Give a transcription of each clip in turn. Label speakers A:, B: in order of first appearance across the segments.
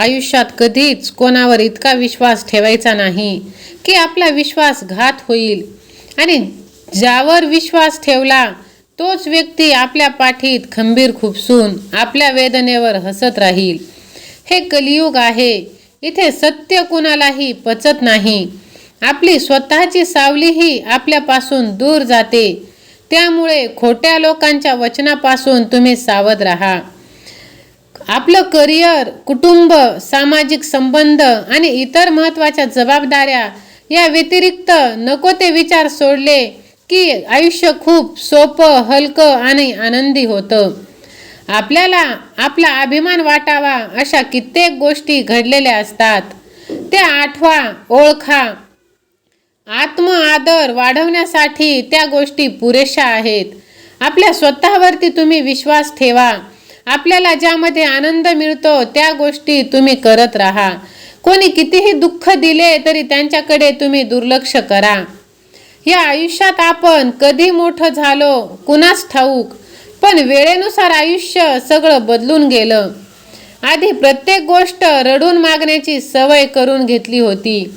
A: आयुष्यात कधीच कोणावर इतका विश्वास ठेवायचा नाही की आपला विश्वास घात होईल. आणि ज्यावर विश्वास ठेवला तोच व्यक्ती आपल्या पाठीत खंबीर खुपसून आपल्या वेदनेवर हसत राहील. हे कलियुग आहे. इथे सत्य कुणालाही पचत नाही. आपली स्वतःची सावलीही आपल्यापासून दूर जाते. त्यामुळे खोट्या लोकांच्या वचनापासून तुम्ही सावध राहा. आपलं करिअर कुटुंब सामाजिक संबंध आणि इतर महत्त्वाच्या जबाबदाऱ्या या व्यतिरिक्त नको ते विचार सोडले की आयुष्य खूप सोपं हलकं आणि आनंदी होतं. आपल्याला आपला अभिमान वाटावा अशा कित्येक गोष्टी घडलेल्या असतात. त्या आठवा ओळखा. आत्म आदर वाढवण्यासाठी त्या गोष्टी पुरेशा आहेत. आपल्या स्वतःवरती तुम्ही विश्वास ठेवा. आपल्याला ज्यामध्ये आनंद मिळतो त्या गोष्टी तुम्ही करत राहा. कोणी कितीही दुःख दिले तरी त्यांच्याकडे तुम्ही दुर्लक्ष करा. या आयुष्यात आपण कधी मोठं झालो कुणास ठाऊक पण वेळेनुसार आयुष्य सगळं बदलून गेलं. आधी प्रत्येक गोष्ट रडून मागण्याची सवय करून घेतली होती.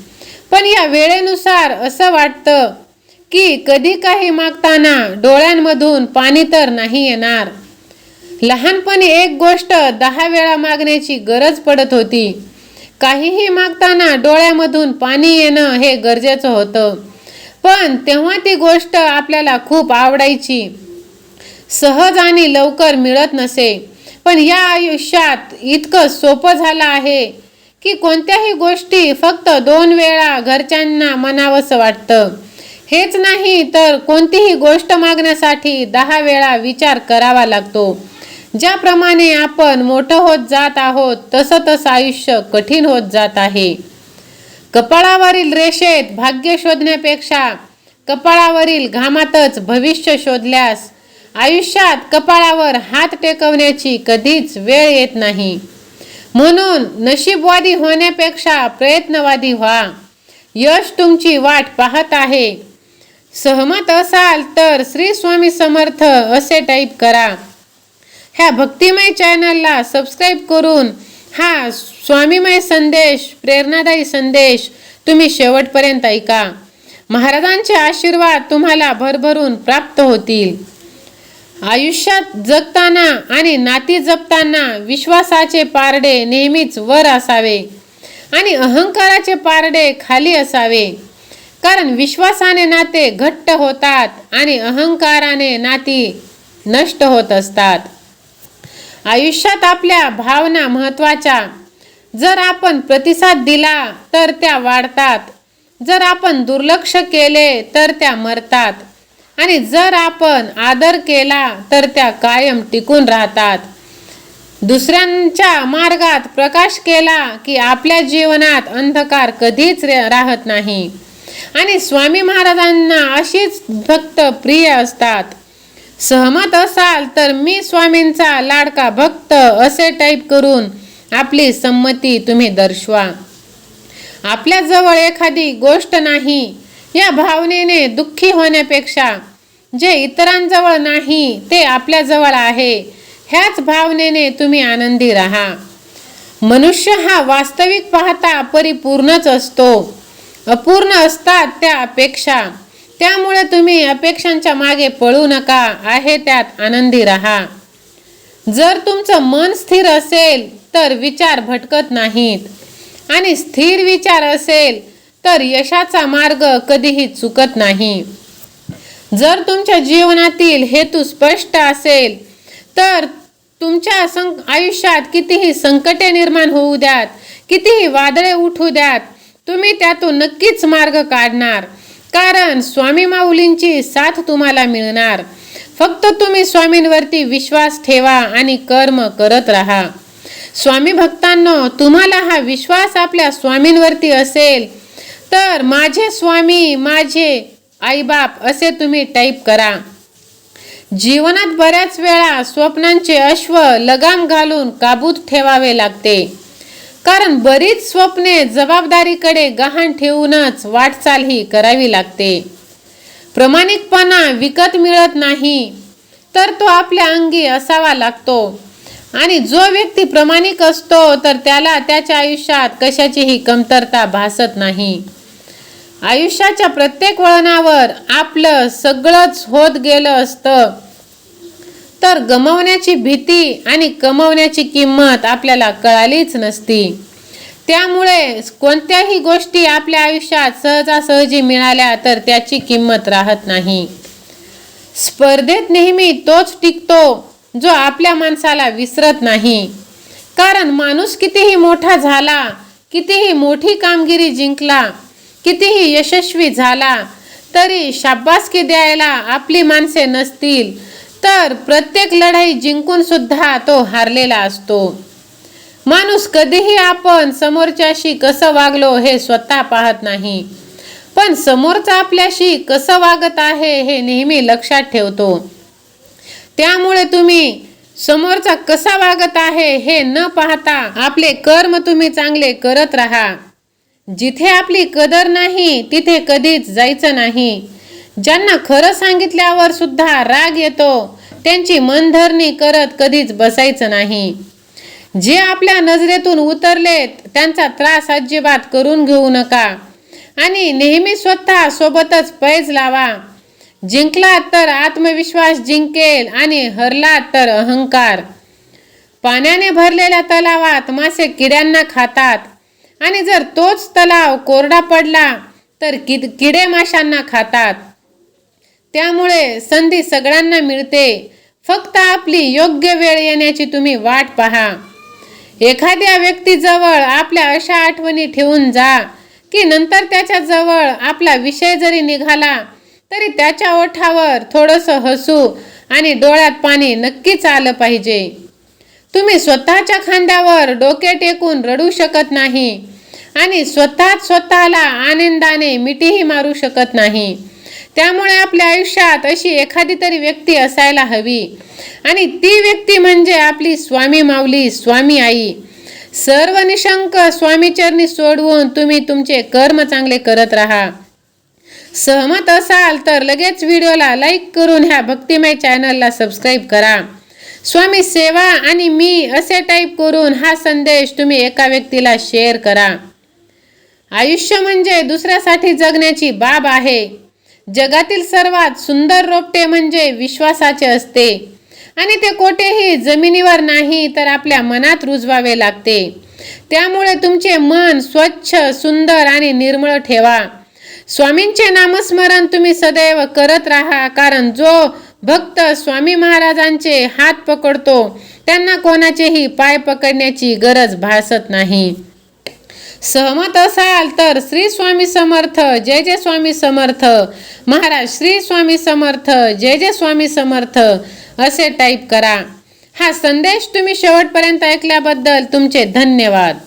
A: पण या वेळेनुसार असं वाटतं की कधी काही मागताना डोळ्यांमधून पाणी तर नाही येणार. लहानपणी एक गोष्ट दहा वेळा मागण्याची गरज पडत होती. काहीही मागताना डोळ्यामधून पाणी येणं हे गरजेचं होतं. पण तेव्हा ती गोष्ट आपल्याला खूप आवडायची. सहज आणि लवकर मिळत नसे. पण या आयुष्यात इतकं सोपं झालं आहे की कोणत्याही गोष्टी फक्त दोन वेळा घरच्यांना मनावंसं वाटतं. हेच नाही तर कोणतीही गोष्ट मागण्यासाठी दहा वेळा विचार करावा लागतो. ज्याप्रमाणे आपण मोठं होत जात आहोत तसं तसं आयुष्य कठीण होत जात आहे. कपाळावरील रेषेत भाग्य शोधण्यापेक्षा कपाळावरील घामातच भविष्य शोधल्यास आयुष्यात कपाळावर हात टेकवण्याची कधीच वेळ येत नाही. म्हणून नशीबवादी होण्यापेक्षा प्रयत्नवादी व्हा. यश तुमची वाट पाहत आहे. सहमत असाल तर श्री स्वामी समर्थ असे टाईप करा. ह्या भक्तिमय चॅनलला सबस्क्राईब करून हा स्वामीमय संदेश प्रेरणादायी संदेश तुम्ही शेवटपर्यंत ऐका. महाराजांचे आशीर्वाद तुम्हाला भरभरून प्राप्त होतील. आयुष्यात जगताना आणि नाती जपताना विश्वासाचे पारडे नेहमीच वर असावे आणि अहंकाराचे पारडे खाली असावे. कारण विश्वासाने नाते घट्ट होतात आणि अहंकाराने नाती नष्ट होत असतात. आयुष्यात आपल्या भावना महत्त्वाच्या. जर आपण प्रतिसाद दिला तर त्या वाढतात. जर आपण दुर्लक्ष केले तर त्या मरतात. आणि जर आपण आदर केला तर त्या कायम टिकून राहतात. दुसऱ्यांच्या मार्गात प्रकाश केला की आपल्या जीवनात अंधकार कधीच राहत नाही. आणि स्वामी महाराजांना अशीच भक्त प्रिय असतात. सहमत असाल तर मी स्वामींचा लाडका भक्त असे टाईप करून आपली संमती तुम्ही दर्शवा. आपल्याजवळ एखादी गोष्ट नाही या भावनेने दुःखी होण्यापेक्षा जे इतरांजवळ नाही ते आपल्याजवळ आहे ह्याच भावनेने तुम्ही आनंदी राहा. मनुष्य हा वास्तविक पाहता परिपूर्णच असतो. अपूर्ण असतात त्या अपेक्षा. त्यामुळे तुम्ही अपेक्षांच्या मागे पळू नका. आहे त्यात आनंदी राहा. जर तुमचं मन स्थिर असेल तर विचार भटकत नाहीत. आणि स्थिर विचार असेल तर यशाचा मार्ग कधीही चुकत नाही. जर तुमच्या जीवनातील हेतू स्पष्ट असेल तर तुमच्या सं आयुष्यात कितीही संकटे निर्माण होऊ द्यात कितीही वादळे उठू द्यात तुम्ही त्यातून नक्कीच मार्ग काढणार. कारण स्वामी माऊलींची साथ तुम्हाला मिळणार. फक्त तुम्ही स्वामींवरती विश्वास ठेवा आणि कर्म करत राहा. स्वामी भक्तांनो तुम्हाला हा विश्वास आपल्या स्वामींवरती असेल तर माझे स्वामी माझे आईबाप असे तुम्ही टाईप करा. जीवनात बऱ्याच वेळा स्वप्नांचे अश्व लगाम घालून काबूत ठेवावे लागते. कारण बरीच स्वप्ने जबाबदारीकडे गहाण ठेवूनच वाटचाल ही करावी लागते. प्रामाणिकपणा विकत मिळत नाही तर तो आपल्या अंगी असावा लागतो. आणि जो व्यक्ती प्रामाणिक असतो तर त्याला त्याच्या आयुष्यात कशाचीही कमतरता भासत नाही. आयुष्याच्या प्रत्येक वळणावर आपलं सगळंच होत गेलं असतं. तर गमवण्याची भीती आणि कमवण्याची किंमत आपल्याला कळालीच नसती. त्यामुळे कोणत्याही गोष्टी आपल्या आयुष्यात सहजासहजी मिळाल्या तर त्याची किंमत राहत नाही. स्पर्धेत नेहमी तोच टिकतो जो आपल्या माणसाला विसरत नाही. कारण माणूस कितीही मोठा झाला कितीही मोठी कामगिरी जिंकला कितीही यशस्वी झाला तरी शाबासकी द्यायला आपली माणसे नसतील तर प्रत्येक लढाई जिंकून सुद्धा तो हारलेला असतो. माणूस कधीही आपण समोरच्याशी कसं वागलो हे स्वतः पाहत नाही. पण समोरचा आपल्याशी कसं वागत आहे हे नेहमी लक्षात ठेवतो. त्यामुळे तुम्ही समोरचा कसा वागत आहे हे न पाहता आपले कर्म तुम्ही चांगले करत राहा. जिथे आपली कदर नाही तिथे कधीच जायचं नाही. ज्यांना खरं सांगितल्यावर सुद्धा राग येतो त्यांची मनधरणी करत कधीच बसायचं नाही. जे आपल्या नजरेतून उतरलेत त्यांचा त्रास अजिबात करून घेऊ नका. आणि नेहमी स्वतः सोबतच पैज लावा. जिंकला तर आत्मविश्वास जिंकेल आणि हरलात तर अहंकार. पाण्याने भरलेल्या तलावात मासे किड्यांना खातात. आणि जर तोच तलाव कोरडा पडला तर किड किडे माशांना खातात. त्यामुळे संधी सगळ्यांना मिळते. फक्त आपली योग्य वेळ येण्याची तुम्ही वाट पहा. एखाद्या व्यक्तीजवळ आपल्या अशा आठवणी ठेवून जा की नंतर त्याच्याजवळ आपला विषय जरी निघाला तरी त्याच्या ओठावर थोडंसं हसू आणि डोळ्यात पाणी नक्कीच आलं पाहिजे. तुम्ही स्वतःच्या खांद्यावर डोके टेकून रडू शकत नाही आणि स्वतःच स्वतःला आनंदाने मिठीही मारू शकत नाही. त्यामुळे आपल्या आयुष्यात अशी एखादी तरी व्यक्ती असायला हवी. आणि ती व्यक्ती म्हणजे आपली स्वामी माऊली स्वामी आई. सर्व निशंक स्वामीचरणी सोडवून तुम्ही तुमचे कर्म चांगले करत राहा. सहमत असाल तर लगेच व्हिडिओला लाईक करून ह्या भक्तिमय चॅनलला सबस्क्राईब करा. स्वामी सेवा आणि मी असे टाईप करून हा संदेश तुम्ही एका व्यक्तीला शेअर करा. आयुष्य म्हणजे दुसऱ्यासाठी जगण्याची बाब आहे. जगातील सर्वात सुंदर रोपटे म्हणजे विश्वासाचे असते. आणि ते कोठेही जमिनीवर नाही तर आपल्या मनात रुजवावे लागते. त्यामुळे तुमचे मन स्वच्छ सुंदर आणि निर्मळ ठेवा. स्वामींचे नामस्मरण तुम्ही सदैव करत राहा कारण जो भक्त स्वामी महाराजांचे हात पकडतो त्यांना कोणाचेही पाय पकडण्याची गरज भासत नाही. सहमत असाल तर श्री स्वामी समर्थ जय जय स्वामी समर्थ. महाराज श्री स्वामी समर्थ जय जय स्वामी समर्थ असे टाईप करा. हा संदेश तुम्ही शेवटपर्यंत ऐकल्याबद्दल तुमचे धन्यवाद.